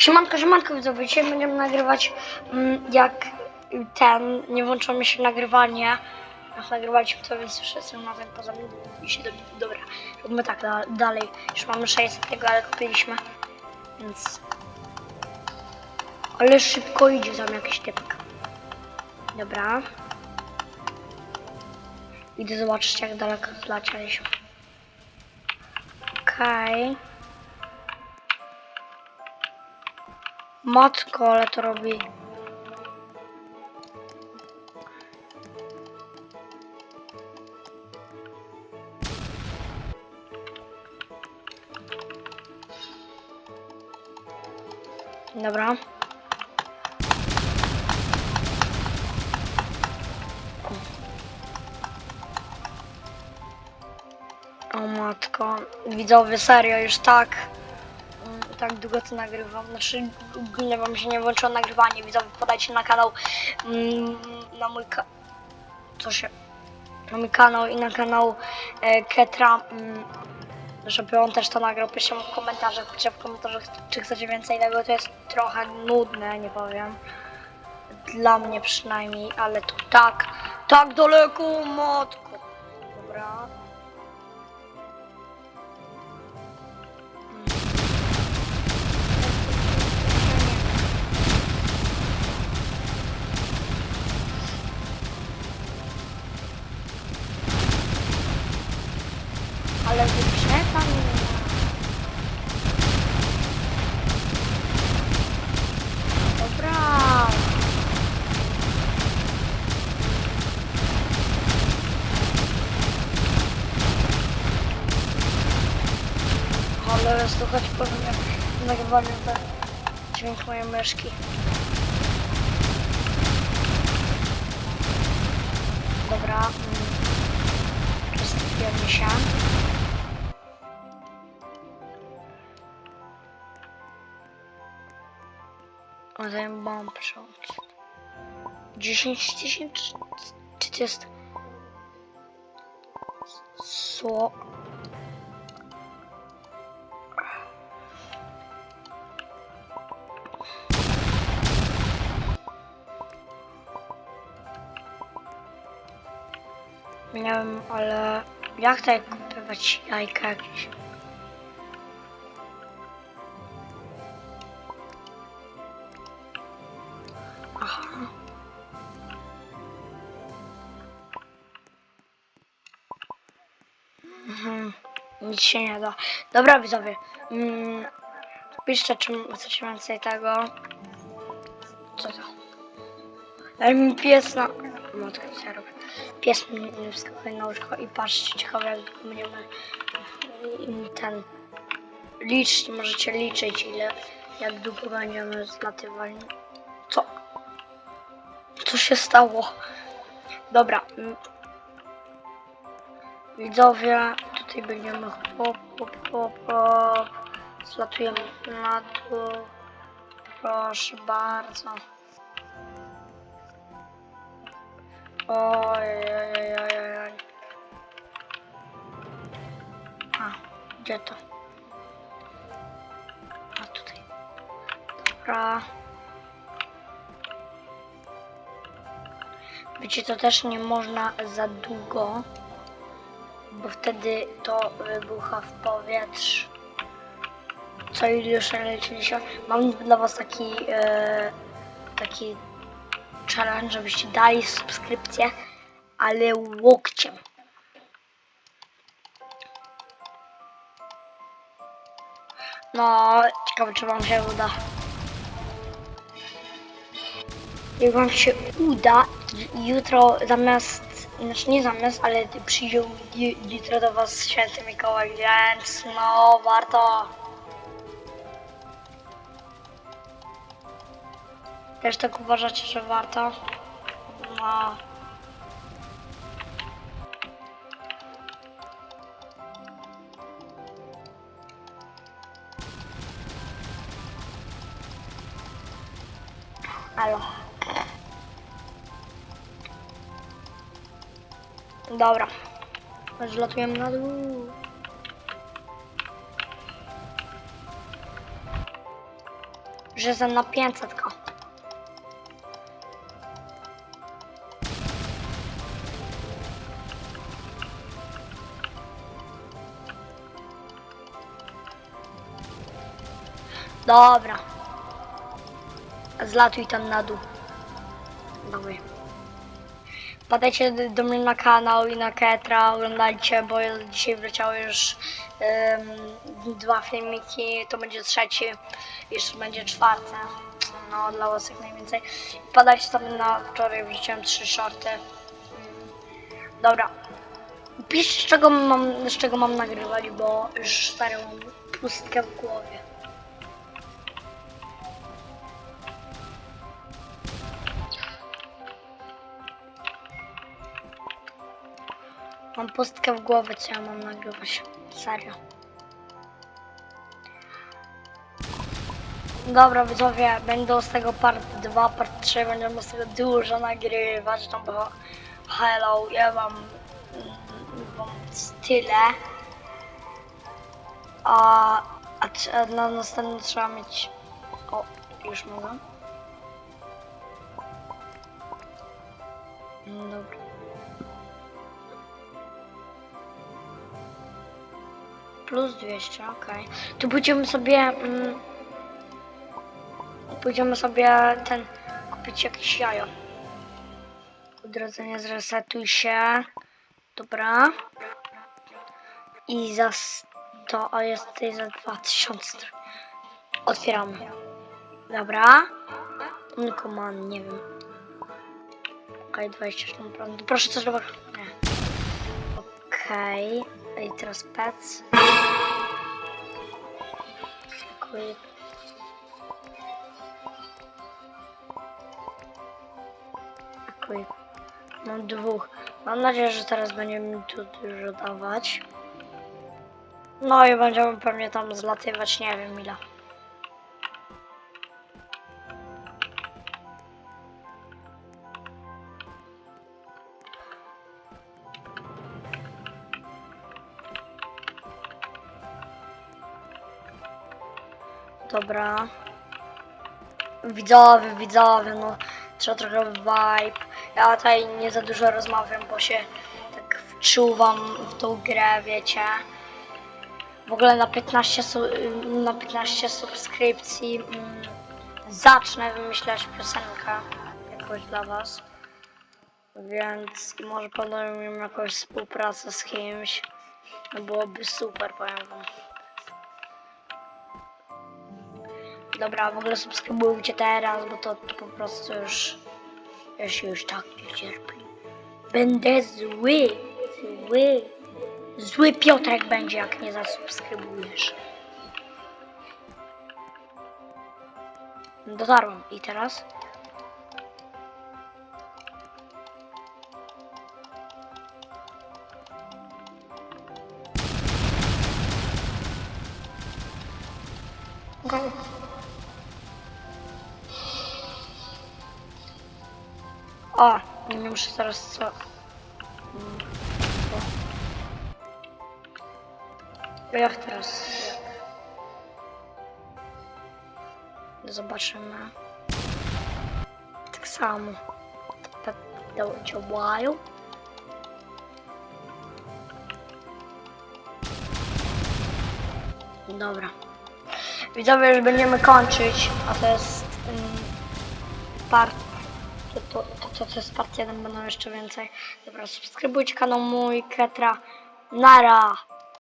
Siemanko, siemanko widzowie, dzisiaj będziemy nagrywać mm, jak ten, nie włączyło mi się nagrywanie. Jak nagrywaliśmy to, więc już jestem na ten poza się do, dobra. Robimy tak da, dalej. Już mamy 600 tego, ale kupiliśmy. Więc. Ale szybko idzie tam jakiś typek. Dobra. Idę zobaczyć jak daleko zlecieliśmy. Okej. Matko, ale to robi. Dobra. O matko, widzowie, serio, już tak tak długo to nagrywam. Znaczy, ogólnie wam się nie włączyło nagrywanie. Widzowie, podajcie na kanał, mm, na mój ka... Co się... Na mój kanał i na kanał e, Ketra, mm, żeby on też to nagrał. Piszcie w komentarzach, piszcie w komentarzach, czy chcecie więcej tego. To jest trochę nudne, nie powiem. Dla mnie przynajmniej, ale to tak, tak daleko, matko. Dobra. Nagrywamy ten dźwięk mojej myszki. Dobra. mm, Przestawiamy się. Oddaję bomb shot. 10 tysięcy? Czy to jest... Co? Nie wiem, ale jak tutaj kupować jajka jakieś? Mhm. Nic się nie da. Dobra widzowie. Mm, piszcie czy chcecie więcej tego. Co to? Daj mi pies na... Matkę co ja robię? Pies mi wskakuje na łóżko i patrzcie ciekawe jak będziemy ten liczyć, możecie liczyć ile jak długo będziemy zlatywali. Co? Co się stało? Dobra. mm. Widzowie, tutaj będziemy hop, hop, hop, hop. Zlatujemy na dół. Proszę bardzo. Oj, oj, oj, oj, oj. A, gdzie to? A tutaj. Dobra. Wiecie, to też nie można za długo, bo wtedy to wybucha w powietrzu. Co już leczyliśmy. Mam dla was taki e, taki challenge, żebyście dali subskrypcję, ale łokciem. No, ciekawe czy wam się uda. Jak wam się uda, jutro zamiast, znaczy nie zamiast, ale przyjdzie ju- jutro do was święty Mikołaj, więc no, warto. Też tak uważacie, że warto? No. Halo. Dobra. Zlatujemy na dół. że jestem na 500 ko. Dobra. Zlatuj tam na dół. Dobra. Wpadajcie do- mnie na kanał i na Ketra, oglądajcie, bo dzisiaj wleciały już em, dwa filmiki, to będzie trzeci, już będzie czwarty, no dla was jak najwięcej. Wpadajcie tam na, wczoraj wrzuciłem trzy shorty. Dobra. Pisz z czego mam, z czego mam nagrywać, bo już stary mam pustkę w głowie. Mam pustkę w głowie, co ja mam nagrywać. Serio. Dobra widzowie, będą z tego part 2, part 3, będziemy z tego dużo nagrywać, no bo hello, ja wam, mm, wam tyle. A, a, a na następny trzeba mieć, o, już mogę. Plus 200, okej. Tu pójdziemy sobie. Mm, pójdziemy sobie ten. kupić jakieś jajo. Odrodzenie zresetuj się. Dobra. I za 100, a jest tutaj za 2000. Otwieramy. Dobra. Uncommand, nie wiem. Okej, 27 prądu. Proszę coś dobrego. Nie. Okej. I teraz pets. Quick. Quick. Mam dwóch. Mam nadzieję, że teraz będzie mi tu dużo dawać. No i będziemy pewnie tam zlatywać, nie wiem ile. Dobra. Widzowie, widzowie, no trzeba trochę vibe. Ja tutaj nie za dużo rozmawiam, bo się tak wczuwam w tą grę, wiecie. W ogóle na 15, su- na 15 subskrypcji mm, zacznę wymyślać piosenkę jakąś dla was. Więc może planujemy jakąś współpracę z kimś. Byłoby super, powiem wam. Dobra, w ogóle subskrybujcie teraz, bo to, to po prostu już... Ja się już tak nie cierpię. Będę zły, zły. Zły Piotrek będzie, jak nie zasubskrybujesz. Dotarłem. I teraz? Okay. O, nie muszę teraz co. Mm, o. Jak teraz? Zobaczymy. Tak samo. Tak działają. Dobra. Widzowie, już będziemy kończyć, a to jest um, part. To, to jest part 1, będą jeszcze więcej. Dobra, subskrybujcie kanał mój, Ketra. Nara!